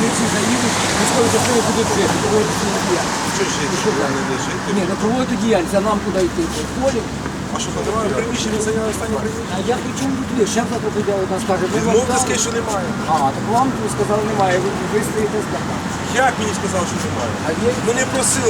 Митці заїдуть, військові частини будуть жити, проводити свою діяльність. Що жити? Що не жити? Ні, не проводити діяльність, а нам куди йти? В полі. А що там приміщення, зайняли останні приміщення? А я при чому тут? Шеф завтра прийде, нас скаже, ви вам Відмовте, скажіть, що немає. А, так вам сказали немає, ви, ви стоїте з. Як мені сказав, що немає? А є Мене просили,